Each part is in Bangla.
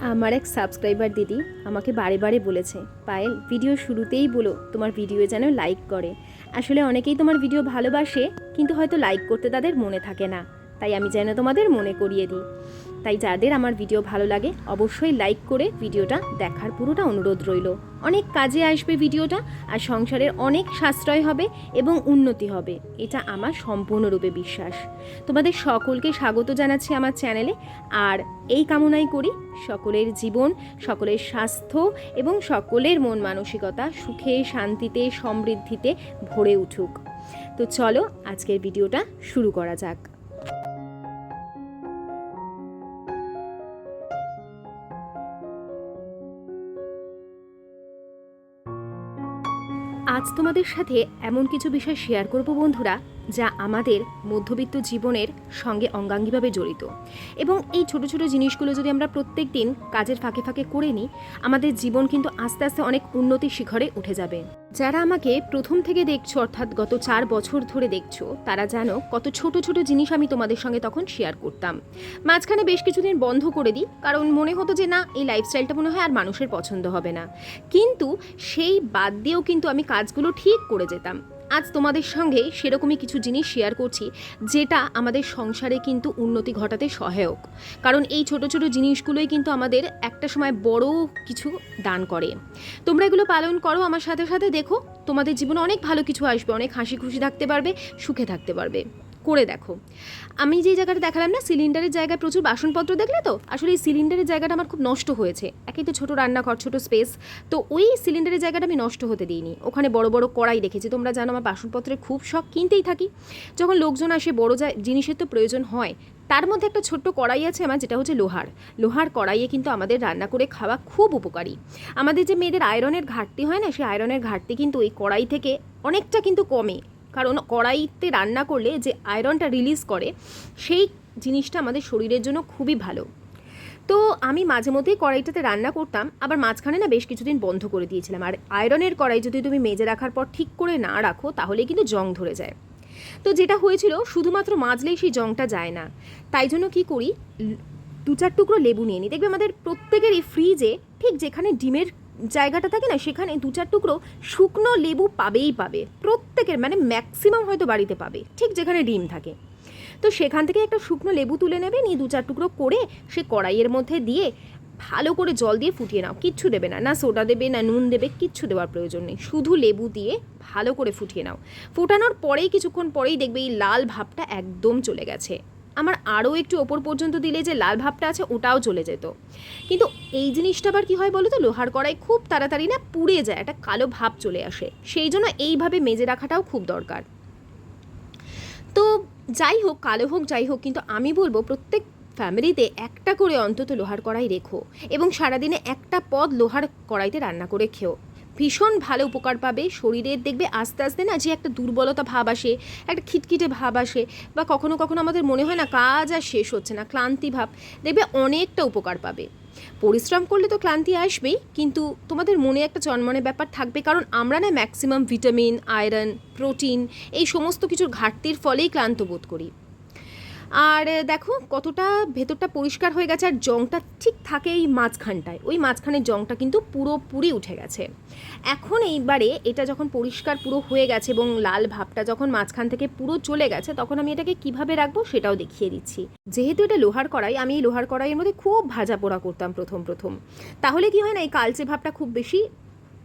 আমার এক সাবস্ক্রাইবার দিদি আমাকে বারে বারে বলেছে, পায়েল ভিডিও শুরুতেই বলো তোমার ভিডিও যেন লাইক করে। আসলে অনেকেই তোমার ভিডিও ভালোবাসে, কিন্তু হয়তো লাইক করতে তাদের মনে থাকে না। তাই আমি যেন তোমাদের মনে করিয়ে দিই। তাই যাদের আমার ভিডিও ভালো লাগে, অবশ্যই লাইক করে ভিডিওটা দেখার পুরোটা অনুরোধ রইল। অনেক কাজে আসবে ভিডিওটা আর সংসারের অনেক সাশ্রয় হবে এবং উন্নতি হবে। এটা আমার সম্পূর্ণরূপে বিশ্বাস। তোমাদের সকলকে স্বাগত জানাচ্ছি আমার চ্যানেলে। আর এই কামনাই করি সকলের জীবন, সকলের স্বাস্থ্য এবং সকলের মন মানসিকতা সুখে, শান্তিতে, সমৃদ্ধিতে ভরে উঠুক। তো চলো আজকের ভিডিওটা শুরু করা যাক। আজ তোমাদের সাথে এমন কিছু বিষয় শেয়ার করব বন্ধুরা। যা আমাদের মধ্যবিত্ত জীবনের সঙ্গে অঙ্গাঙ্গিভাবে জড়িত। এবং এই ছোট ছোট জিনিসগুলো যদি আমরা প্রত্যেক দিন কাজের ফাঁকে ফাঁকে করে নিই, আমাদের জীবন কিন্তু আস্তে আস্তে অনেক উন্নতির শিখরে উঠে যাবে। যারা আমাকে প্রথম থেকে দেখছ, অর্থাৎ গত চার বছর ধরে দেখছ, তারা জানো কত ছোট ছোট জিনিস আমি তোমাদের সঙ্গে তখন শেয়ার করতাম। মাঝখানে বেশ কিছুদিন বন্ধ করে দিই, কারণ মনে হতো যে না, এই লাইফস্টাইলটা মনে হয় আর মানুষের পছন্দ হবে না। কিন্তু সেই বাদ দিয়েও কিন্তু আমি কাজগুলো ঠিক করে যেতাম। আজ তোমাদের সঙ্গে সেরকমই কিছু জিনিস শেয়ার করছি, যেটা আমাদের সংসারে কিন্তু উন্নতি ঘটাতে সহায়ক। কারণ এই ছোট ছোট জিনিসগুলোই কিন্তু আমাদের একটা সময় বড় কিছু দান করে। তোমরা এগুলো পালন করো, আমার সাথে সাথে দেখো, তোমাদের জীবনে অনেক ভালো কিছু আসবে, অনেক হাসি খুশি থাকতে পারবে, সুখে থাকতে পারবে। করে দেখো। আমি যে জায়গাটা দেখালাম না, সিলিন্ডারের জায়গায় প্রচুর বাসনপত্র দেখলে তো? আসলে এই সিলিন্ডারের জায়গাটা আমার খুব নষ্ট হয়েছে। একই তো ছোটো রান্নাঘর, ছোটো স্পেস। তো ওই সিলিন্ডারের জায়গাটা আমি নষ্ট হতে দিইনি। ওখানে বড় বড় কড়াই রেখেছি তোমরা জানো আমার বাসনপত্রের খুব শখ, কিনতেই থাকি। যখন লোকজন আসে, বড় জিনিসের তো প্রয়োজন হয়, তার মধ্যে একটা ছোট্ট কড়াই আছে আমার, যেটা হচ্ছে লোহার। লোহার কড়াইয়ে কিন্তু আমাদের রান্না করে খাওয়া খুব উপকারী। আমাদের যে মেয়েদের আয়রনের ঘাটতি হয় না, সেই আয়রনের ঘাটতি কিন্তু এই কড়াই থেকে অনেকটা কিন্তু কমে। কারণ কড়াইতে রান্না করলে যে আয়রনটা রিলিজ করে, সেই জিনিসটা আমাদের শরীরের জন্য খুবই ভালো। তো আমি মাঝে মধ্যেই কড়াইটাতে রান্না করতাম, আবার মাঝখানে না বেশ কিছুদিন বন্ধ করে দিয়েছিলাম। আর আয়রনের কড়াই যদি তুমি মেজে রাখার পর ঠিক করে না রাখো, তাহলে কিন্তু জং ধরে যায়। তো যেটা হয়েছিল, শুধুমাত্র মাজলেই সেই জংটা যায় না। তাই জন্য কি করি? দু চার টুকরো লেবু নিয়ে নিই। দেখবে আমাদের প্রত্যেকেরই ফ্রিজে ঠিক যেখানে ডিমের জায়গাটা থাকে না, সেখানে দু চার টুকরো শুকনো লেবু পাবেই পাবে। প্রত্যেকের মানে ম্যাক্সিমাম হয়তো বাড়িতে পাবে, ঠিক যেখানে ডিম থাকে। তো সেখান থেকে একটা শুকনো লেবু তুলে নেবে, নিয়ে দু চার টুকরো করে সে কড়াইয়ের মধ্যে দিয়ে ভালো করে জল দিয়ে ফুটিয়ে নাও। কিচ্ছু দেবে না না সোডা দেবে, না নুন দেবে, কিচ্ছু দেওয়ার প্রয়োজন নেই। শুধু লেবু দিয়ে ভালো করে ফুটিয়ে নাও। ফোটানোর পরেই, কিছুক্ষণ পরেই দেখবে এই লাল ভাবটা একদম চলে গেছে। আমার আরও একটু ওপর পর্যন্ত দিলে যে লাল ভাবটা আছে, ওটাও চলে যেত। কিন্তু এই জিনিসটা আবার কী হয় বলো তো? লোহার কড়াই খুব তাড়াতাড়ি না পুড়ে যায়, একটা কালো ভাব চলে আসে। সেই জন্য এইভাবে মেজে রাখাটাও খুব দরকার। তো যাই হোক, কালো হোক, যাই হোক, কিন্তু আমি বলব প্রত্যেক ফ্যামিলিতে একটা করে অন্তত লোহার কড়াই রেখো এবং সারাদিনে একটা পদ লোহার কড়াইতে রান্না করে খেও। ভীষণ ভালো উপকার পাবে। শরীরের দেখবে আস্তে আস্তে না যে একটা দুর্বলতা ভাব আসে, একটা খিটখিটে ভাব আসে বা কখনো কখনো আমাদের মনে হয় না কাজ আর শেষ হচ্ছে না, ক্লান্তি ভাব দেখবে অনেকটা উপকার পাবে। পরিশ্রম করলে তো ক্লান্তি আসবেই, কিন্তু তোমাদের মনে একটা চনমনে ব্যাপার থাকবে, কারণ আমরা না ম্যাক্সিমাম ভিটামিন আয়রন প্রোটিন এই সমস্ত কিছুর ঘাটতির ফলেই ক্লান্ত বোধ করি। আর দেখো কতটা ভেতরটা পরিষ্কার হয়ে গেছে, আর জংটা ঠিক থাকে এই মাঝখানটায়। ওই মাঝখানের জংটা কিন্তু পুরোপুরি উঠে গেছে। এখন এইবারে এটা যখন পরিষ্কার পুরো হয়ে গেছে এবং লাল ভাবটা যখন মাঝখান থেকে পুরো চলে গেছে, তখন আমি এটাকে কীভাবে রাখব সেটাও দেখিয়ে দিচ্ছি। যেহেতু এটা লোহার কড়াই, আমি এই লোহার কড়াইয়ের মধ্যে খুব ভাজা পোড়া করতাম প্রথম প্রথম। তাহলে কি হয় না, এই কালচে ভাবটা খুব বেশি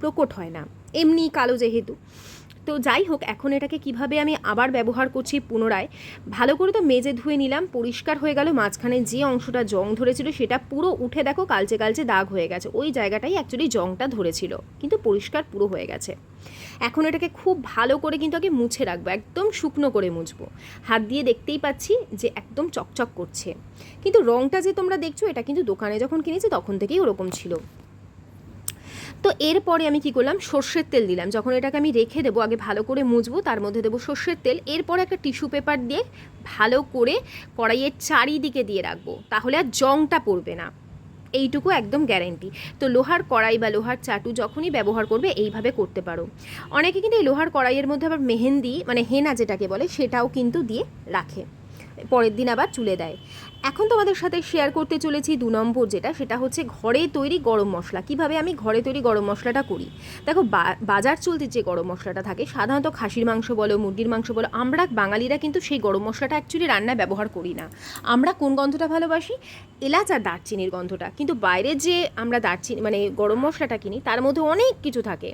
প্রকট হয় না। এমনি কালো যেহেতু। তো যাই হোক, এখন এটাকে কীভাবে আমি আবার ব্যবহার করছি পুনরায়, ভালো করে তো মেজে ধুয়ে নিলাম, পরিষ্কার হয়ে গেল, মাঝখানে যে অংশটা জং ধরেছিল সেটা পুরো উঠে দেখো কালচে কালচে দাগ হয়ে গেছে, ওই জায়গাটাই অ্যাকচুয়ালি জংটা ধরেছিল, কিন্তু পরিষ্কার পুরো হয়ে গেছে। এখন এটাকে খুব ভালো করে কিন্তু আগে মুছে রাখব, একদম শুকনো করে মুছবো, হাত দিয়ে দেখতেই পাচ্ছি যে একদম চকচক করছে, কিন্তু রংটা যে তোমরা দেখছ, এটা কিন্তু দোকানে যখন কিনেছি তখন থেকেই ওরকম ছিল। তো এরপরে আমি কি করলাম? সর্ষের তেল দিলাম। যখন এটাকে আমি রেখে দেবো, আগে ভালো করে মুজবো তার মধ্যে দেবো সর্ষের তেল। এরপরে একটা টিস্যু পেপার দিয়ে ভালো করে কড়াইয়ের চারিদিকে দিয়ে রাখব। তাহলে আর জংটা পড়বে না। এইটুকু একদম গ্যারেন্টি তো লোহার কড়াই বা লোহার চাটু যখনই ব্যবহার করবে, এইভাবে করতে পারো। অনেকে কিন্তু এই লোহার কড়াইয়ের মধ্যে আবার মেহেন্দি মানে হেনা যেটাকে বলে, সেটাও কিন্তু দিয়ে রাখে। পরের দিন আবার চুলে দেয়। এখন তোমাদের সাথে শেয়ার করতে চলেছি দু নম্বর যেটা, সেটা হচ্ছে ঘরে তৈরি গরম মশলা। কীভাবে আমি ঘরে তৈরি গরম মশলাটা করি? দেখো বাজার চলতে যে গরম মশলাটা থাকে, সাধারণত খাসির মাংস বলো, মুরগির মাংস বলো, আমরা বাঙালিরা কিন্তু সেই গরম মশলাটা অ্যাকচুয়ালি রান্নায় ব্যবহার করি না। আমরা কোন গন্ধটা ভালোবাসি? এলাচ আর দারচিনির গন্ধটা। কিন্তু বাইরে যে আমরা দারচিনি মানে গরম মশলাটা কিনি, তার মধ্যে অনেক কিছু থাকে।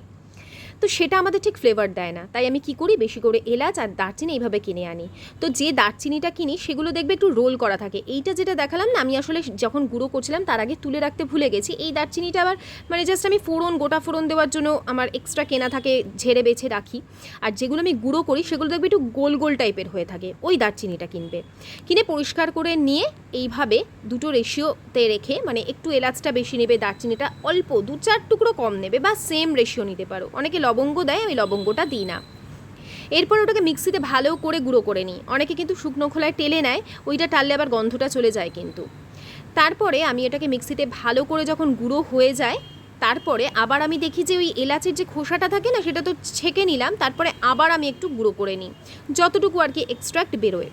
তো সেটা আমাদের ঠিক ফ্লেভার দেয় না। তাই আমি কি করি? বেশি করে এলাচ আর দারচিনি এইভাবে কিনে আনি। তো যে দারচিনিটা কিনি, সেগুলো দেখবে একটু রোল করা থাকে। এইটা যেটা দেখালাম না, আমি আসলে যখন গুঁড়ো করছিলাম, তার আগে তুলে রাখতে ভুলে গেছি। এই দারচিনিটা আবার মানে জাস্ট আমি ফোড়ন, গোটা ফোড়ন দেওয়ার জন্য আমার এক্সট্রা কেনা থাকে, ঝেড়ে বেছে রাখি। আর যেগুলো আমি গুঁড়ো করি, সেগুলো দেখবে একটু গোল গোল টাইপের হয়ে থাকে। ওই দারচিনিটা কিনবে। কিনে পরিষ্কার করে নিয়ে এইভাবে দুটো রেশিওতে রেখে মানে একটু এলাচটা বেশি নেবে, দারচিনিটা অল্প দু চার টুকরো কম নেবে, বা সেম রেশিও নিতে পারো। অনেকে লবঙ্গ দেয়, আমি লবঙ্গটা দিই না। এরপর ওটাকে মিক্সিতে ভালো করে গুঁড়ো করে নিই। অনেকে কিন্তু শুকনো খোলায় টেলে নেয়, ওইটা টাললে আবার গন্ধটা চলে যায় কিন্তু। তারপরে আমি এটাকে মিক্সিতে ভালো করে যখন গুঁড়ো হয়ে যায়, তারপরে আবার আমি দেখি যে ওই এলাচের যে খোসাটা থাকে না, সেটা তো ছেঁকে নিলাম, তারপরে আবার আমি একটু গুঁড়ো করে নিই। যতটুকু আর কি এক্সট্রাক্ট বেরোয়।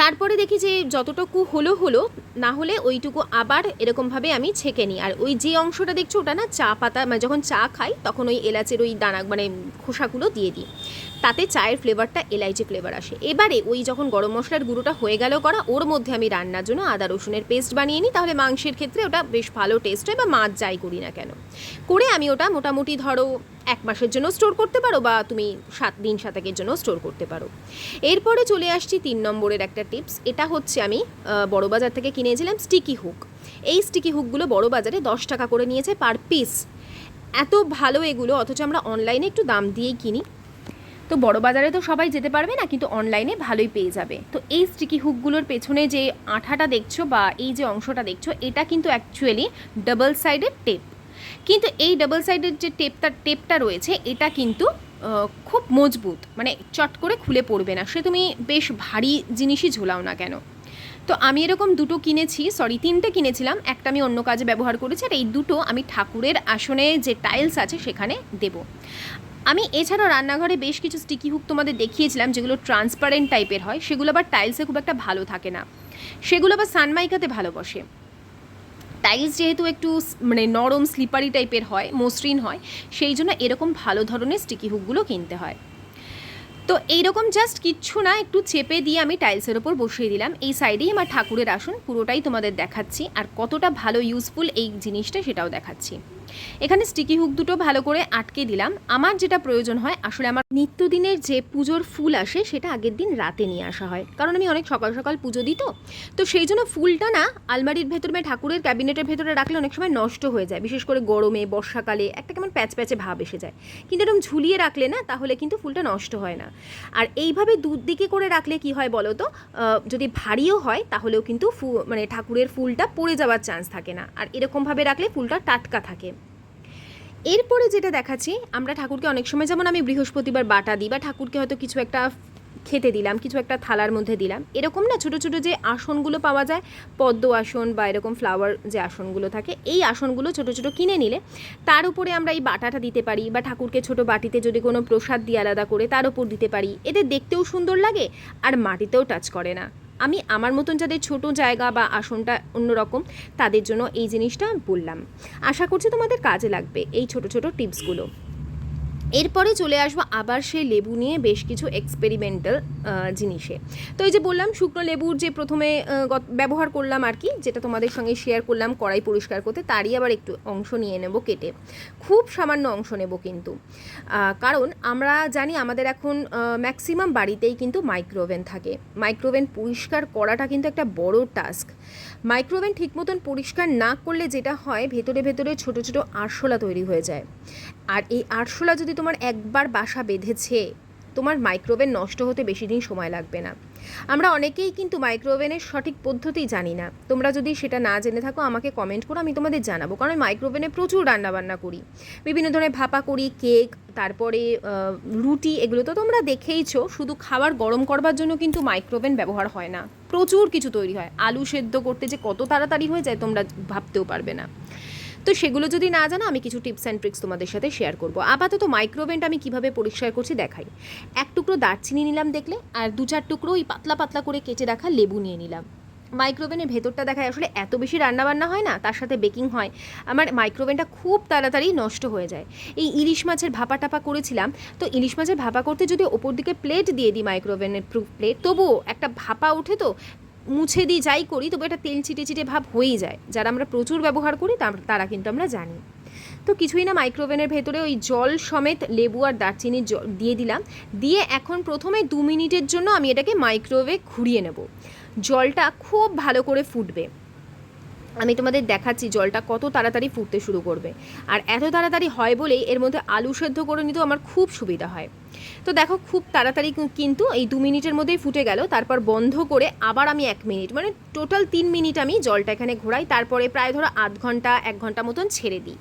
তারপরে দেখি যে যতটুকু হলো হলো, না হলে ওইটুকু আবার এরকমভাবে আমি ছেঁকে নিই। আর ওই যে অংশটা দেখছ ওটা না চা পাতা মানে যখন চা খাই তখন ওই এলাচের ওই দানা মানে খোসাগুলো দিয়ে দিই। তাতে চায়ের ফ্লেভারটা এলাইচি ফ্লেভার আসে। এবারে ওই যখন গরম মশলার গুঁড়োটা হয়ে গেল করা, ওর মধ্যে আমি রান্নার জন্য আদা রসুনের পেস্ট বানিয়ে নিই। তাহলে মাংসের ক্ষেত্রে ওটা বেশ ভালো টেস্ট হয় বা মাছ যাই করি না কেন। করে আমি ওটা মোটামুটি ধরো এক মাসের জন্য স্টোর করতে পারো বা তুমি সাত, দিন সাতাকের জন্য স্টোর করতে পারো। এরপরে চলে আসছি তিন নম্বরের একটা টিপস এটা হচ্ছে আমি বড় বাজার থেকে কিনেছিলাম স্টিকি হুক এই স্টিকি হুকগুলো বড় বাজারে দশ টাকা করে নিয়েছে পার পিস এত ভালো এগুলো, অথচ আমরা অনলাইনে একটু দাম দিয়েই কিনি। তো বড় বাজারে তো সবাই যেতে পারবে না, কিন্তু অনলাইনে ভালোই পেয়ে যাবে। তো এই স্টিকি হুকগুলোর পেছনে যে আঠাটা দেখছ বা এই যে অংশটা দেখছ, এটা কিন্তু অ্যাকচুয়ালি ডাবল সাইডের টেপ কিন্তু এই ডাবল সাইডের যে টেপটা টেপটা রয়েছে, এটা কিন্তু খুব মজবুত মানে চট করে খুলে পড়বে না। সে তুমি বেশ ভারী জিনিসই ঝোলাও না কেন? তো আমি এরকম দুটো কিনেছি সরি তিনটে কিনেছিলাম, একটা আমি অন্য কাজে ব্যবহার করেছি, আর এই দুটো আমি ঠাকুরের আসনে যে টাইলস আছে সেখানে দেব। আমি এছাড়াও রান্নাঘরে বেশ কিছু স্টিকি হুক তোমাদের দেখিয়েছিলাম, যেগুলো ট্রান্সপারেন্ট টাইপের হয়, সেগুলো আবার টাইলসে খুব একটা ভালো থাকে না। সেগুলো আবার সানমাইকাতে ভালো বসে। টাইলস যেহেতু একটু মানে নরম স্লিপারি টাইপের হয়, মসৃণ হয়, সেই জন্য এরকম ভালো ধরনের স্টিকি হুকগুলো কিনতে হয়। তো এইরকম জাস্ট কিচ্ছু না, একটু চেপে দিয়ে আমি টাইলসের ওপর বসিয়ে দিলাম। এই সাইডেই আমার ঠাকুরের আসন, পুরোটাই তোমাদের দেখাচ্ছি। আর কতটা ভালো ইউজফুল এই জিনিসটা সেটাও দেখাচ্ছি। এখানে স্টিকি হুক দুটো ভালো করে আটকে দিলাম। আমার যেটা প্রয়োজন হয়, আসলে আমার নিত্যদিনের যে পুজোর ফুল আসে, সেটা আগের দিন রাতে নিয়ে আসা হয়। কারণ আমি অনেক সকাল সকাল পুজো দিই তো। সেই জন্য ফুলটা না, আলমারির ভেতরে ঠাকুরের ক্যাবিনেটের ভেতরে রাখলে অনেক সময় নষ্ট হয়ে যায়। বিশেষ করে গরমে, বর্ষাকালে একটা কেমন প্যাচ প্যাচে ভাব এসে যায়। কিন্তু এরকম ঝুলিয়ে রাখলে না, তাহলে কিন্তু ফুলটা নষ্ট হয় না। আর এইভাবে দুদিকে করে রাখলে কি হয় বলো তো? যদি ভারীও হয়, তাহলেও কিন্তু ফু মানে ঠাকুরের ফুলটা পড়ে যাওয়ার চান্স থাকে না। আর এরকমভাবে রাখলে ফুলটা টাটকা থাকে। এরপরে যেটা দেখাচ্ছি, আমরা ঠাকুরকে অনেক সময় যেমন আমি বৃহস্পতিবার বাটা দিই বা ঠাকুরকে হয়তো কিছু একটা খেতে দিলাম, কিছু একটা থালার মধ্যে দিলাম, এরকম না ছোট ছোট যে আসনগুলো পাওয়া যায়, পদ্ম আসন বা এরকম ফ্লাওয়ার যে আসনগুলো থাকে, এই আসনগুলো ছোট ছোট কিনে নিলে তার উপরে আমরা এই বাটাটা দিতে পারি বা ঠাকুরকে ছোট বাটিতে যদি কোনো প্রসাদ দিয়ে আলাদা করে তার উপর দিতে পারি। এদের দেখতেও সুন্দর লাগে আর মাটিতেও টাচ করে না। আমি আমার মতন যাদের ছোট জায়গা বা আসনটা অন্যরকম, তাদের জন্য এই জিনিসটা বললাম। আশা করছি তোমাদের কাজে লাগবে এই ছোট ছোট টিপসগুলো। এরপরে চলে আসব আবার সেই লেবু নিয়ে বেশ কিছু এক্সপেরিমেন্টাল জিনিসে। তো এই যে বললাম, শুকনো লেবুর যে প্রথমে ব্যবহার করলাম আর কি, যেটা তোমাদের সঙ্গে শেয়ার করলাম কড়াই পরিষ্কার করতে, তারই আবার একটু অংশ নিয়ে নেব কেটে। খুব সামান্য অংশ নেব কিন্তু। কারণ আমরা জানি আমাদের এখন ম্যাক্সিমাম বাড়িতেই কিন্তু মাইক্রোওভেন থাকে। মাইক্রোওভেন পরিষ্কার করাটা কিন্তু একটা বড় টাস্ক মাইক্রোওভেন ঠিক মতন পরিষ্কার না করলে যেটা হয়, ভেতরে ভেতরে ছোট ছোট আরশোলা তৈরি হয়ে যায়। আর এই আরশোলা যদি তোমার একবার বাসা বেঁধেছে, তোমার মাইক্রোওভেন নষ্ট হতে বেশি দিন সময় লাগবে না। আমরা অনেকেই কিন্তু মাইক্রোওভেনের সঠিক পদ্ধতি জানি না। তোমরা যদি সেটা না জেনে থাকো, আমাকে কমেন্ট করো, আমি তোমাদের জানাব। কারণ মাইক্রোওভেনে প্রচুর রান্নাবান্না করি। বিভিন্ন ধরনের ভাপা করি কেক তারপরে রুটি, এগুলো তো তোমরা দেখেইছো। শুধু খাবার গরম করবার জন্য কিন্তু মাইক্রোওভেন ব্যবহার হয় না। প্রচুর কিছু তৈরি হয়। আলু সেদ্ধ করতে যে কত তাড়াতাড়ি হয়ে যায় তোমরা ভাবতেও পারবে না। তো সেগুলো যদি না জানো, আমি কিছু টিপস অ্যান্ড ট্রিক্স তোমাদের সাথে শেয়ার করব। আপাতত মাইক্রোওভেনটা আমি কীভাবে পরিষ্কার করছি দেখাই। এক টুকরো দারচিনি নিলাম দেখলে, আর দু চার টুকরো ওই পাতলা পাতলা করে কেটে রাখা লেবু নিয়ে নিলাম। মাইক্রোওভেনের ভেতরটা দেখায়, আসলে এত বেশি রান্নাবান্না হয় না, তার সাথে বেকিং হয়। আমার মাইক্রোওভেনটা খুব তাড়াতাড়ি নষ্ট হয়ে যায়। এই ইলিশ মাছের ভাপা টাপা করেছিলাম, তো ইলিশ মাছের ভাপা করতে যদি ওপর দিকে প্লেট দিয়ে দিই মাইক্রোওভেনের প্রুফ প্লেট তবুও একটা ভাপা ওঠে তো মুছে দিই, যাই করি, তবু এটা তেল চিটে চিটে ভাব হয়েই যায়। যারা আমরা প্রচুর ব্যবহার করি তারা কিন্তু আমরা জানি। তো কিছুই না মাইক্রোওভেনের ভেতরে ওই জল সমেত লেবু আর দারচিনি দিয়ে দিলাম। দিয়ে এখন প্রথমে দু মিনিটের জন্য আমি এটাকে মাইক্রোওয়েভে ঘুরিয়ে নেব। জলটা খুব ভালো করে ফুটবে। আমি তোমাদের দেখাচ্ছি জলটা কত তাড়াতাড়ি ফুটতে শুরু করবে। আর এত তাড়াতাড়ি হয় বলেই এর মধ্যে আলু সেদ্ধ করে নিতেও আমার খুব সুবিধা হয়। তো দেখো খুব তাড়াতাড়ি কিন্তু এই দু মিনিটের মধ্যেই ফুটে গেল, তারপর বন্ধ করে আবার আমি এক মিনিট মানে টোটাল তিন মিনিট আমি জলটা এখানে ঘোরাই, তারপরে প্রায় ধরো আধ ঘণ্টা, এক ঘণ্টা মতন ছেড়ে দিই।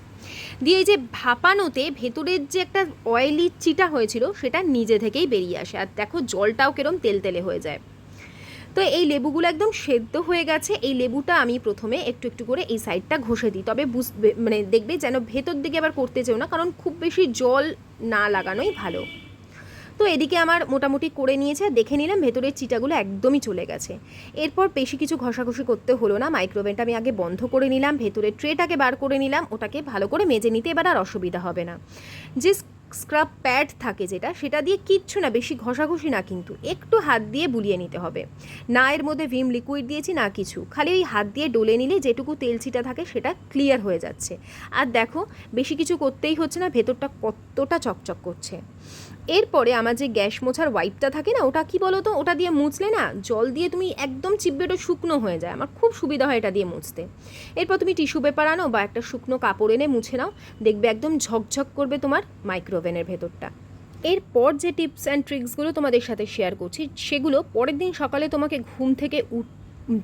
দিয়ে এই যে ভাপানোতে ভেতরের যে একটা অয়েলি চিটা হয়েছিল, সেটা নিজে থেকেই বেরিয়ে আসে। আর দেখো জলটাও কেরম তেলতেলে হয়ে যায়। তো এই লেবুগুলো একদম সেদ্ধ হয়ে গেছে। এই লেবুটা আমি প্রথমে একটু একটু করে এই সাইডটা ঘষে দিই। তবে বুঝবে মানে দেখবে যেন ভেতর দিকে আবার করতে চেও না, কারণ খুব বেশি জল না লাগানোই ভালো। তো এদিকে আমার মোটামুটি করে নিয়েছে, দেখে নিলাম ভেতরের চিটাগুলো একদমই চলে গেছে। এরপর বেশি কিছু ঘষাঘষি করতে হলো না মাইক্রোওভেনটা আমি আগে বন্ধ করে নিলাম, ভেতরের ট্রেটাকে বার করে নিলাম, ওটাকে ভালো করে মেজে নিতে এবার আর অসুবিধা হবে না। যে স্ক্রাব প্যাড থাকে যেটা, সেটা দিয়ে কিচ্ছু না, বেশি ঘষাঘষি না কিন্তু, একটু হাত দিয়ে বুলিয়ে নিতে হবে। না এর মধ্যে ভিম লিকুইড দিয়েছি, না কিছু। খালি ওই হাত দিয়ে ডলে নিলে যেটুকু তেল ছিটা থাকে, সেটা ক্লিয়ার হয়ে যাচ্ছে। আর দেখো, বেশি কিছু করতেই হচ্ছে না, ভেতরটা কতটা চকচক করছে। এরপরে আমার যে গ্যাস মোছার ওয়াইপটা থাকে না, ওটা কি বলো তো ওটা দিয়ে মুছলে না, জল দিয়ে তুমি একদম চিপবে ওটা শুকনো হয়ে যায়। আমার খুব সুবিধা হয় এটা দিয়ে মুছতে। এরপর তুমি টিস্যু পেপার আনো বা একটা শুকনো কাপড় এনে মুছে নাও। দেখবে একদম ঝকঝক করবে তোমার মাইক্রোওভেনের ভেতরটা। এরপর যে টিপস অ্যান্ড ট্রিক্সগুলো তোমাদের সাথে শেয়ার করছি, সেগুলো পরের দিন সকালে তোমাকে ঘুম থেকে উঠ,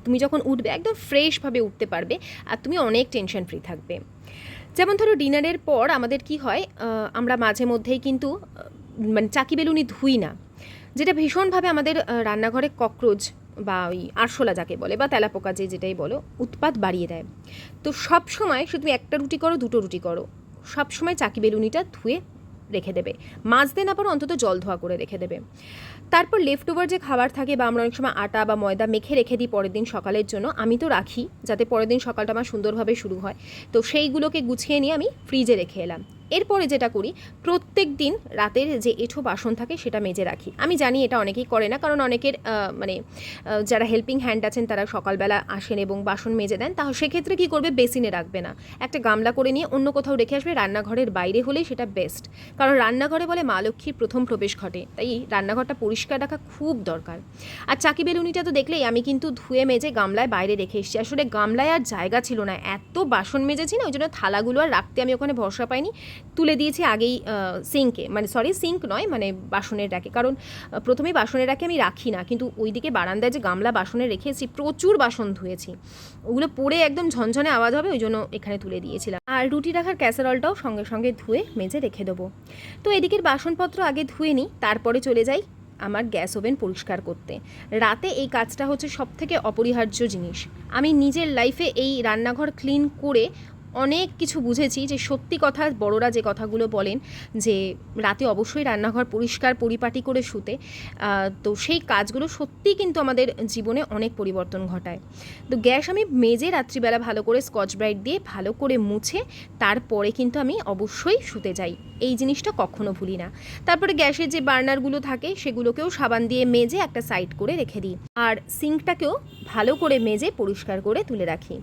তুমি যখন উঠবে একদম ফ্রেশভাবে উঠতে পারবে আর তুমি অনেক টেনশন ফ্রি থাকবে। যেমন ধরো ডিনারের পর আমাদের কি হয় আমরা মাঝে মধ্যেই কিন্তু মানে চাকি বেলুনি ধুই না, যেটা ভীষণভাবে আমাদের রান্নাঘরে ককরোচ বা ওই আরশোলা যাকে বলে বা তেলাপোকা যে যেটাই বলো, উৎপাত বাড়িয়ে দেয়। তো সব সময় তুমি একটা রুটি করো, দুটো রুটি করো সব সময় চাকি বেলুনিটা ধুয়ে রেখে দেবে। মাজতে না পারো অন্তত জল ধোয়া করে রেখে দেবে। তারপর লেফট ওভার যে খাবার থাকে বা আমরা অনেক সময় আটা বা ময়দা মেখে রেখে দিই পরের দিন সকালের জন্য, আমি তো রাখি, যাতে পরের দিন সকালটা আমার সুন্দরভাবে শুরু হয়। তো সেইগুলোকে গুছিয়ে নিয়ে আমি ফ্রিজে রেখে এলাম। এরপরে যেটা করি, প্রত্যেক দিন রাতের যে এঁঠো বাসন থাকে সেটা মেজে রাখি। আমি জানি এটা অনেকেই করে না, কারণ অনেকের মানে যারা হেল্পিং হ্যান্ড আছেন তারা সকালবেলা আসেন এবং বাসন মেজে দেন, তাহলে সেক্ষেত্রে কী করবে? বেসিনে রাখবে না। একটা গামলা করে নিয়ে অন্য কোথাও রেখে আসবে, রান্নাঘরের বাইরে হলেই সেটা বেস্ট কারণ রান্নাঘরে বলে মা লক্ষ্মীর প্রথম প্রবেশ ঘটে, তাই রান্নাঘরটা পরিষ্কার রাখা খুব দরকার। আর চাকি বেলুনিটা তো দেখলেই আমি কিন্তু ধুয়ে মেজে গামলায় বাইরে রেখে এসেছি। আসলে গামলায় আর জায়গা ছিল না, এত বাসন মেজেছি না, ওই জন্য থালাগুলো আর রাখতে আমি ওখানে ভরসা পাইনি। তুলে দিয়েছি আগেই সিঙ্কে মানে সরি সিঙ্ক নয় মানে বাসনের রাখে কারণ আহ, প্রথমেই বাসনের রাখে আমি রাখি না। কিন্তু ওইদিকে বারান্দায় যে গামলা বাসনে রেখেছি প্রচুর বাসন ধুয়েছি। ওগুলো পরে একদম ঝনঝনে আওয়াজ হবে ওই জন্য এখানে তুলে দিয়েছিলাম। আর রুটি রাখার ক্যাসারলটাও সঙ্গে সঙ্গে ধুয়ে মেজে রেখে দেবো। তো এদিকের বাসনপত্র আগে ধুয়ে নিই তারপরে চলে যাই আমার গ্যাস ওভেন পরিষ্কার করতে। রাতে এই কাজটা হচ্ছে সব থেকে অপরিহার্য জিনিস। আমি নিজের লাইফে এই রান্নাঘর ক্লিন করে অনেক কিছু বুঝেছি যে সত্যি কথা, বড়রা যে কথাগুলো বলেন যে রাতে অবশ্যই রান্নাঘর পরিষ্কার, পরিপাটি করে শুতে তো সেই কাজগুলো সত্যিই কিন্তু আমাদের জীবনে অনেক পরিবর্তন ঘটায়। তো গ্যাস আমি মেজে রাত্রিবেলা ভালো করে স্কচ ব্রাইট দিয়ে ভালো করে মুছে, তারপরে কিন্তু আমি অবশ্যই শুতে যাই। এই জিনিসটা কখনো ভুলি না। তারপরে গ্যাসের যে বার্নারগুলো থাকে, সেগুলোকেও সাবান দিয়ে মেজে একটা সাইড করে রেখে দিই। আর সিঙ্কটাকেও ভালো করে মেজে পরিষ্কার করে তুলে রাখি।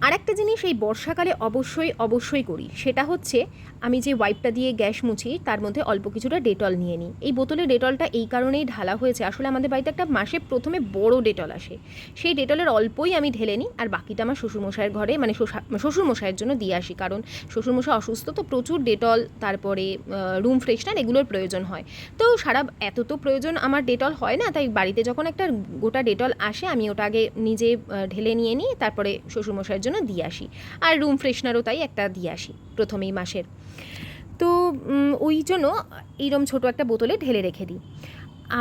আর একটা জিনিস এই বর্ষাকালে অবশ্যই অবশ্যই করি। সেটা হচ্ছে, আমি যে ওয়াইপটা দিয়ে গ্যাস মুছি, তার মধ্যে অল্প কিছুটা ডেটল নিয়ে নিই। এই বোতলে ডেটলটা এই কারণেই ঢালা হয়েছে। আসলে আমাদের বাড়িতে একটা মাসে প্রথমে বড় ডেটল আসে। সেই ডেটলের অল্পই আমি ঢেলে নিই, আর বাকিটা আমার শ্বশুরমশাইয়ের ঘরে মানে শ্বশা- শ্বশুরমশাইয়ের জন্য দিয়ে আসি। কারণ শ্বশুরমশাই অসুস্থ, তো প্রচুর ডেটল, তারপরে রুম ফ্রেশনার এগুলোর প্রয়োজন হয়। তো সারা, এত তো প্রয়োজন আমার ডেটল হয় না, তাই বাড়িতে যখন একটা গোটা ডেটল আসে, আমি ওটা আগে নিজে ঢেলে নিয়ে নিই, তারপরে শ্বশুরমশাইয়ের জন্য দিয়ে আসি। আর রুম ফ্রেশনারও তাই একটা দিয়ে আসি প্রথমেই মাসের। তো ওই জন্য এইরম ছোটো একটা বোতলে ঢেলে রেখে দিই।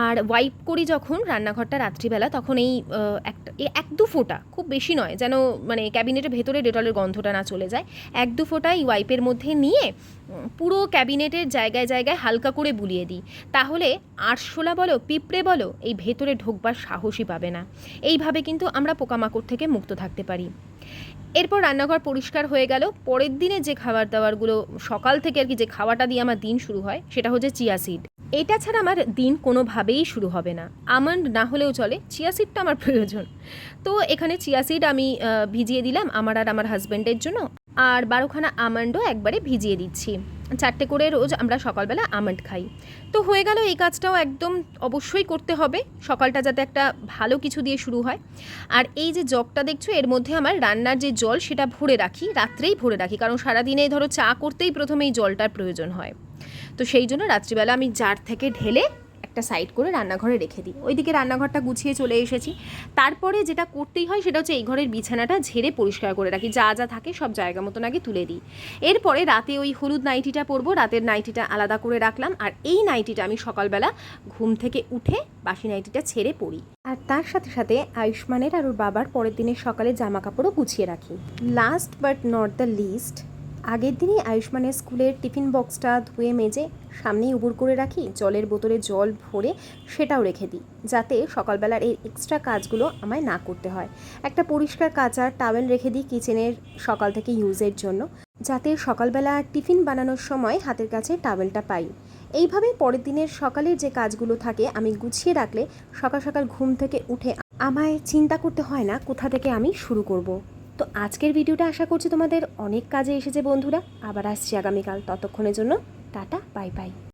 আর ওয়াইপ করি যখন রান্নাঘরটা রাত্রিবেলা, তখন এই একটা এক দু ফোঁটা, খুব বেশি নয়, যেন মানে ক্যাবিনেটের ভেতরে ডেটলের গন্ধটা না চলে যায়, এক দু ফোঁটা এই ওয়াইপের মধ্যে নিয়ে পুরো ক্যাবিনেটের জায়গায় জায়গায় হালকা করে বুলিয়ে দিই। তাহলে আরশোলা বলো, পিঁপড়ে বলো, এই ভেতরে ঢোকবার সাহসই পাবে না। এইভাবে কিন্তু আমরা পোকামাকড় থেকে মুক্ত থাকতে পারি। এরপর রান্নাঘর পরিষ্কার হয়ে গেল। পরের দিনে যে খাবার দাবারগুলো, সকাল থেকে আর কি যে খাওয়াটা দিয়ে আমার দিন শুরু হয়, সেটা হচ্ছে চিয়া সিড। এটা ছাড়া আমার দিন কোনোভাবেই শুরু হবে না। আমন্ড না হলেও চলে চিয়া সিডটা আমার প্রয়োজন। তো এখানে চিয়া সিড আমি ভিজিয়ে দিলাম, আমার আর আমার হাজব্যান্ডের জন্য। আর বারোখানা আমন্ডও একবারে ভিজিয়ে দিচ্ছি। চারটে করে রোজ আমরা সকালবেলা আমন্ড খাই। তো হয়ে গেল এই কাজটাও একদম অবশ্যই করতে হবে। সকালটা যাতে একটা ভালো কিছু দিয়ে শুরু হয়। আর এই যে জগটা দেখছ, এর মধ্যে আমার রান্নার যে জল, সেটা ভরে রাখি, রাত্রেই ভরে রাখি। কারণ সারাদিনে ধরো চা করতেই প্রথমে এই জলটার প্রয়োজন হয়। তো সেই জন্য রাত্রিবেলা আমি জার থেকে ঢেলে একটা সাইড করে রান্নাঘরে রেখে দিই। ওইদিকে রান্নাঘরটা গুছিয়ে চলে এসেছি। তারপরে যেটা করতেই হয় সেটা হচ্ছে এই ঘরের বিছানাটা ঝেড়ে পরিষ্কার করে রাখি। যা যা থাকে সব জায়গা মতন আগে তুলে দিই। এরপরে রাতে ওই হলুদ নাইটিটা পরবো, রাতের নাইটিটা আলাদা করে রাখলাম। আর এই নাইটিটা আমি সকালবেলা ঘুম থেকে উঠে বাসি নাইটিটা ছেড়ে পড়ি আর তার সাথে সাথে আয়ুষ্মানের আর ওর বাবার পরের দিনের সকালে জামা কাপড়ও গুছিয়ে রাখি। Last but not the least আগের দিনই আয়ুষ্মানের স্কুলের টিফিন বক্সটা ধুয়ে মেজে সামনেই উবুর করে রাখি, জলের বোতলে জল ভরে সেটাও রেখে দিই, যাতে সকালবেলার এই এক্সট্রা কাজগুলো আমায় না করতে হয় একটা পরিষ্কার কাঁচা টাওয়েল রেখে দিই কিচেনের সকাল থেকে ইউজের জন্য, যাতে সকালবেলা টিফিন বানানোর সময় হাতের কাছে টাওয়েলটা পাই এইভাবেই পরের দিনের সকালের যে কাজগুলো থাকে, আমি গুছিয়ে রাখলে সকাল সকাল ঘুম থেকে উঠে আমায় চিন্তা করতে হয় না কোথা থেকে আমি শুরু করব। তো আজকের ভিডিওটা আশা করছি তোমাদের অনেক কাজে এসেছে বন্ধুরা। আবার আসছি আগামীকাল ততক্ষণের জন্য। Tata, bye bye.